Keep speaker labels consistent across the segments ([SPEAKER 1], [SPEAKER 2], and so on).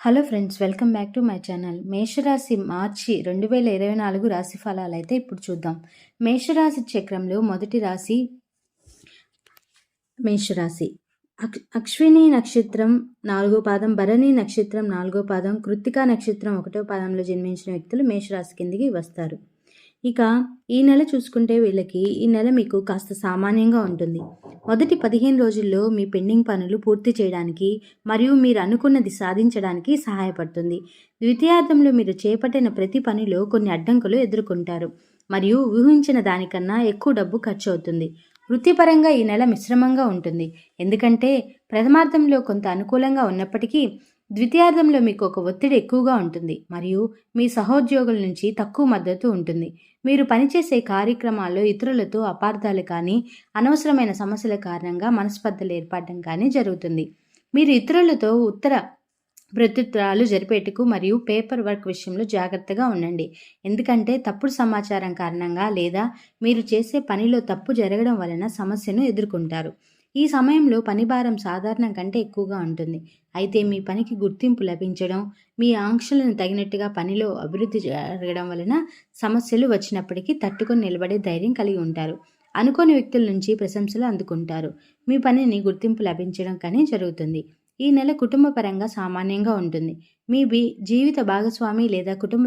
[SPEAKER 1] Hello friends welcome back to my channel. మేషరాశి మార్చి రెండు వేల ఇరవై నాలుగు రాశి ఫలాలు అయితే ఇప్పుడు చూద్దాం. మేషరాశి చక్రంలో మొదటి రాశి మేషరాశి. అక్ అశ్విని నక్షత్రం నాలుగో పాదం భరణి నక్షత్రం నాలుగో పాదం కృత్తికా నక్షత్రం ఒకటో పాదంలో జన్మించిన వ్యక్తులు మేషరాశి కిందికి వస్తారు. ఇక ఈ నెల చూసుకుంటే వీళ్ళకి ఈ నెల మీకు కాస్త సామాన్యంగా ఉంటుంది. మొదటి పదిహేను రోజుల్లో మీ పెండింగ్ పనులు పూర్తి చేయడానికి మరియు మీరు అనుకున్నది సాధించడానికి సహాయపడుతుంది. ద్వితీయార్థంలో మీరు చేపట్టిన ప్రతి పనిలో కొన్ని అడ్డంకులు ఎదుర్కొంటారు మరియు ఊహించిన దానికన్నా ఎక్కువ డబ్బు ఖర్చు అవుతుంది వృత్తిపరంగా ఈ నెల మిశ్రమంగా ఉంటుంది. ఎందుకంటే ప్రథమార్థంలో కొంత అనుకూలంగా ఉన్నప్పటికీ ద్వితీయార్థంలో మీకు ఒక ఒత్తిడి ఎక్కువగా ఉంటుంది మరియు మీ సహోద్యోగుల నుంచి తక్కువ మద్దతు ఉంటుంది. మీరు పనిచేసే కార్యక్రమాల్లో ఇతరులతో అపార్థాలు కానీ అనవసరమైన సమస్యల కారణంగా మనస్పర్ధలు ఏర్పడడం కానీ జరుగుతుంది. మీరు ఇతరులతో ఉత్తర ప్రత్యుత్తరాలు జరిపేటకు మరియు పేపర్ వర్క్ విషయంలో జాగ్రత్తగా ఉండండి. ఎందుకంటే తప్పుడు సమాచారం కారణంగా లేదా మీరు చేసే పనిలో తప్పు జరగడం వలన సమస్యను ఎదుర్కొంటారు. ఈ సమయంలో పనిభారం సాధారణం కంటే ఎక్కువగా ఉంటుంది. అయితే మీ పనికి గుర్తింపు లభించడం మీ ఆంక్షలను తగినట్టుగా పనిలో అభివృద్ధి జరగడం వలన సమస్యలు వచ్చినప్పటికీ తట్టుకొని నిలబడే ధైర్యం కలిగి ఉంటారు. అనుకోని వ్యక్తుల నుంచి ప్రశంసలు అందుకుంటారు. మీ పనిని గుర్తింపు లభించడం కానీ జరుగుతుంది. ఈ నెల కుటుంబ పరంగా సామాన్యంగా ఉంటుంది. మీ బి జీవిత భాగస్వామి లేదా కుటుంబ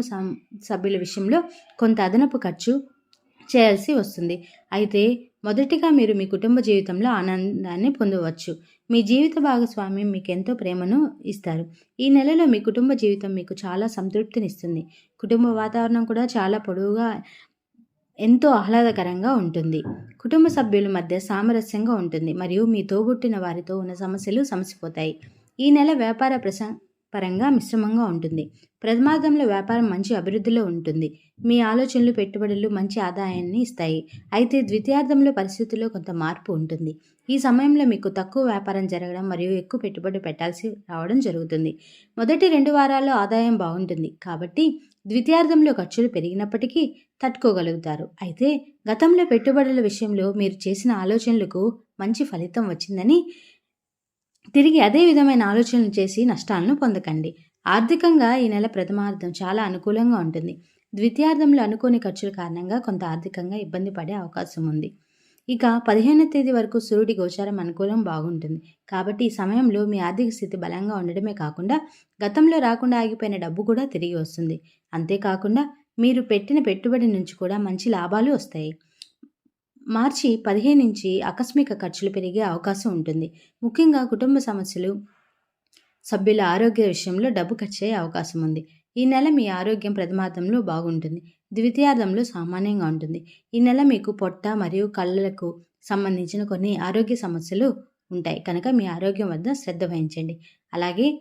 [SPEAKER 1] సభ్యుల విషయంలో కొంత అదనపు ఖర్చు చేయాల్సి వస్తుంది. అయితే మొదటిగా మీరు మీ కుటుంబ జీవితంలో ఆనందాన్ని పొందవచ్చు. మీ జీవిత భాగస్వామ్యం మీకు ఎంతో ప్రేమను ఇస్తారు. ఈ నెలలో మీ కుటుంబ జీవితం మీకు చాలా సంతృప్తినిస్తుంది. కుటుంబ వాతావరణం కూడా చాలా పొడవుగా ఎంతో ఆహ్లాదకరంగా ఉంటుంది. కుటుంబ సభ్యుల మధ్య సామరస్యంగా ఉంటుంది. మరియు మీ తోబుట్టిన వారితో ఉన్న సమస్యలు సమసిపోతాయి. ఈ నెల వ్యాపార ప్రశ పరంగా మిశ్రమంగా ఉంటుంది. ప్రథమార్థంలో వ్యాపారం మంచి అభివృద్ధిలో ఉంటుంది. మీ ఆలోచనలు పెట్టుబడులు మంచి ఆదాయాన్ని ఇస్తాయి. అయితే ద్వితీయార్థంలో పరిస్థితుల్లో కొంత మార్పు ఉంటుంది. ఈ సమయంలో మీకు తక్కువ వ్యాపారం జరగడం మరియు ఎక్కువ పెట్టుబడి పెట్టాల్సి రావడం జరుగుతుంది. మొదటి రెండు వారాల్లో ఆదాయం బాగుంటుంది. కాబట్టి ద్వితీయార్థంలో ఖర్చులు పెరిగినప్పటికీ తట్టుకోగలుగుతారు. అయితే గతంలో పెట్టుబడుల విషయంలో మీరు చేసిన ఆలోచనలకు మంచి ఫలితం వచ్చిందని తిరిగి అదే విధమైన ఆలోచనలు చేసి నష్టాలను పొందకండి. ఆర్థికంగా ఈ నెల ప్రథమార్థం చాలా అనుకూలంగా ఉంటుంది. ద్వితీయార్థంలో అనుకోని ఖర్చుల కారణంగా కొంత ఆర్థికంగా ఇబ్బంది పడే అవకాశం ఉంది. ఇక పదిహేనవ తేదీ వరకు సూర్యుడి గోచారం అనుకూలం బాగుంటుంది. కాబట్టి ఈ సమయంలో మీ ఆర్థిక స్థితి బలంగా ఉండడమే కాకుండా గతంలో రాకుండా ఆగిపోయిన డబ్బు కూడా తిరిగి వస్తుంది. అంతేకాకుండా మీరు పెట్టిన పెట్టుబడి నుంచి కూడా మంచి లాభాలు వస్తాయి. మార్చి పదిహేను నుంచి ఆకస్మిక ఖర్చులు పెరిగే అవకాశం ఉంటుంది. ముఖ్యంగా కుటుంబ సమస్యలు సభ్యుల ఆరోగ్య విషయంలో డబ్బు ఖర్చయ్యే అవకాశం ఉంది. ఈ నెల మీ ఆరోగ్యం ప్రథమార్థంలో బాగుంటుంది. ద్వితీయార్థంలో సామాన్యంగా ఉంటుంది. ఈ నెల మీకు పొట్ట మరియు కళ్ళలకు సంబంధించిన కొన్ని ఆరోగ్య సమస్యలు ఉంటాయి. కనుక మీ ఆరోగ్యం వద్ద శ్రద్ధ వహించండి. అలాగే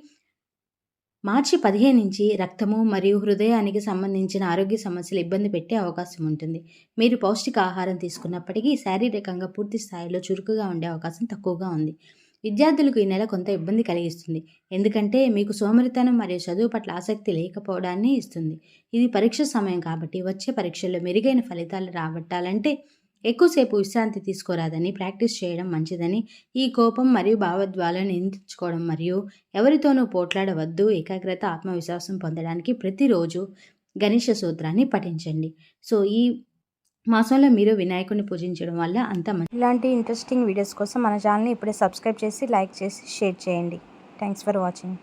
[SPEAKER 1] మార్చి పదిహేను నుంచి రక్తము మరియు హృదయానికి సంబంధించిన ఆరోగ్య సమస్యలు ఇబ్బంది పెట్టే అవకాశం ఉంటుంది. మీరు పౌష్టిక ఆహారం తీసుకున్నప్పటికీ శారీరకంగా పూర్తి స్థాయిలో చురుకుగా ఉండే అవకాశం తక్కువగా ఉంది. విద్యార్థులకు ఈ నెల కొంత ఇబ్బంది కలిగిస్తుంది. ఎందుకంటే మీకు సోమరితనం మరియు చదువు పట్ల ఆసక్తి లేకపోవడాన్ని ఇస్తుంది. ఇది పరీక్ష సమయం కాబట్టి వచ్చే పరీక్షల్లో మెరుగైన ఫలితాలు రాబట్టాలంటే ఎక్కువసేపు విశ్రాంతి తీసుకోరాదని ప్రాక్టీస్ చేయడం మంచిదని ఈ కోపం మరియు భావోద్వాలను నియంత్రించుకోవడం మరియు ఎవరితోనూ పోట్లాడవద్దు ఏకాగ్రత ఆత్మవిశ్వాసం పొందడానికి ప్రతిరోజు గణేష సూత్రాన్ని పఠించండి. సో ఈ మాసంలో మీరు వినాయకుని పూజించడం వల్ల అంత మంచి
[SPEAKER 2] ఇలాంటి ఇంట్రెస్టింగ్ వీడియోస్ కోసం మన ఛానల్ని ఇప్పుడే సబ్స్క్రైబ్ చేసి లైక్ చేసి షేర్ చేయండి. Thanks for watching